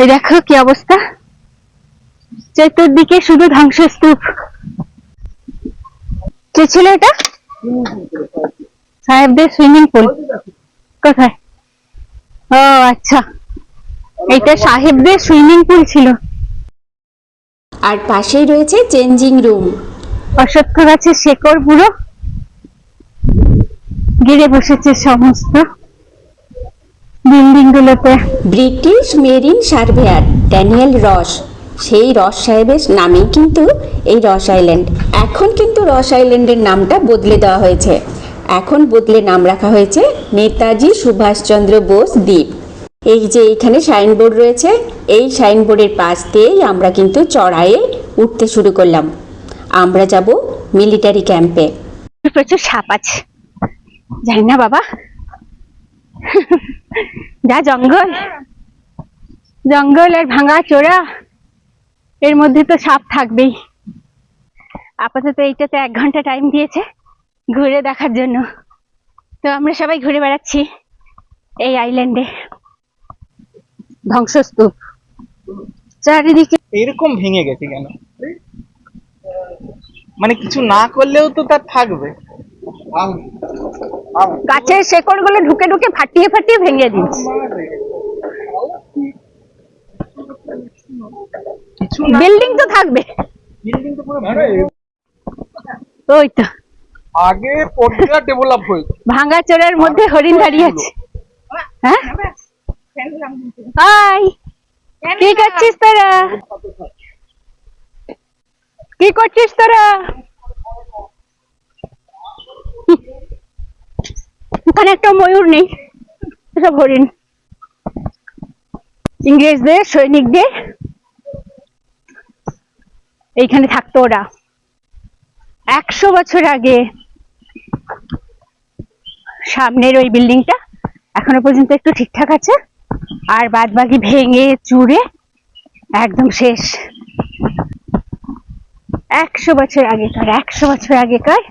এই দেখো কি অবস্থা। চতুর্দিকে শুধু ধ্বংসস্তূপ। কে ছিল এটা? সাহেবদের সুইমিং পুল। কোথায়? ও আচ্ছা। এটা সাহেবদের সুইমিং পুল ছিল। আর পাশেই রয়েছে চেঞ্জিং রুম। অশ্বত্থ গাছের শেকড় পুরো। গিরে বসেছে সমস্ত। বিল্ডিং গুলোতে ব্রিটিশ মেরিন সার্ভেয়ার ড্যানিয়েল রস। সেই রস সাহেবের নামেই কিন্তু এই রস আইল্যান্ড। এখন কিন্তু রস আইল্যান্ডের নামটা বদলে দেওয়া হয়েছে। এখন বদলে নাম রাখা হয়েছে নেতাজি সুভাষচন্দ্র বোস দ্বীপ। এই যে এখানে সাইনবোর্ড রয়েছে এই সাইনবোর্ডের পাশ দিয়েই আমরা কিন্তু চড়াইয়ে উঠতে শুরু করলাম। আমরা যাব মিলিটারি ক্যাম্পে। প্রচুর সাপ আছে জানি না বাবা। যা জঙ্গল। জঙ্গল আর ভাঙা চোরা এর মধ্যে তো সাপ থাকবেই। আপাতত এইটাতে এক ঘণ্টা টাইম দিয়েছে ঘুরে দেখার জন্য। তো আমরা সবাই ঘুরে বেড়াচ্ছি এই আইল্যান্ডে ধ্বংসস্তূপ। চারিদিকে এরকম ভেঙে গেছে কেন? মানে কিছু না করলেও তো তার থাকবে। গাছের শেকড়গুলো ঢুকে ঢুকে ফাটিয়ে ফাটিয়ে ভেঙে দিচ্ছে বিল্ডিং তো থাকবে। ওই তো। আগে পর্যা ডেভেলপ হয়েছে। ভাঙা চোরার মধ্যে হরিণ দাঁড়িয়ে আছে। হ্যাঁ? হাই। কি করছিস তোরা? কি করছিস তোরা? এখানে একটা ময়ূর নেই। সব হরিণ। ইংরেজদের, সৈনিকদের। এইখানে থাকতো ওরা। একশো বছর আগে সামনের ওই বিল্ডিংটা এখনও পর্যন্ত একটু ঠিকঠাক আছে। আর বাদ বাকি ভেঙে, চুরে একদম শেষ। একশো বছর আগেকার, একশো বছর আগেকার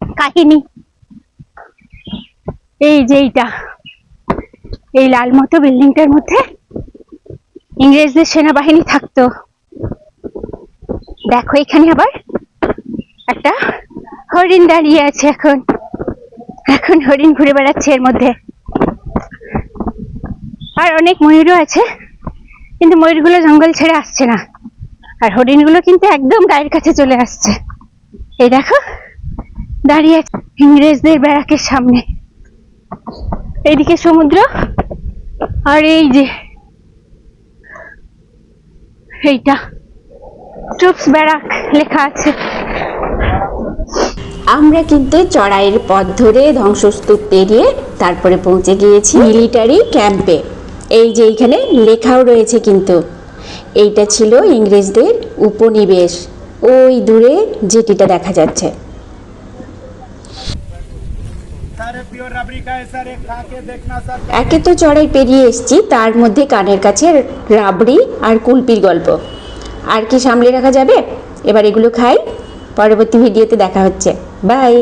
কাহিনী। এই যে এইটা। এই লাল মতো বিল্ডিংটার মধ্যে ইংরেজদের সেনাবাহিনী থাকতো। দেখো এখানে আবার একটা হরিণ দাঁড়িয়ে আছে এখন। এখন হরিণ ঘুরে বেড়াচ্ছে এর মধ্যে। আর অনেক ময়ূরও আছে, কিন্তু ময়ূরগুলো জঙ্গল ছেড়ে আসছে না। আর হরিণগুলো কিন্তু একদম গায়ের কাছে চলে আসছে। এই দেখো, দাঁড়িয়ে আছে ইংরেজদের ব্যারাকের সামনে। এইদিকে সমুদ্র। আর এই যে, এইটা। ট্রুপস ব্যারাক লেখা আছে। আমরা কিন্তু চড়াইয়ের পথ ধরে ধ্বংসস্তূপ পেরিয়ে তারপরে পৌঁছে গিয়েছি মিলিটারি ক্যাম্পে। এই যে এইখানে লেখাও রয়েছে কিন্তু। এইটা ছিল ইংরেজদের উপনিবেশ। ওই দূরে যেটিটা দেখা যাচ্ছে। একে তো চড়াই পেরিয়ে এসছি, তার মধ্যে কানের কাছে রাবড়ি আর কুলপির গল্প। আর কি সামলে রাখা যাবে? এবার এগুলো খাই, পরবর্তী ভিডিওতে দেখা হচ্ছে। বাই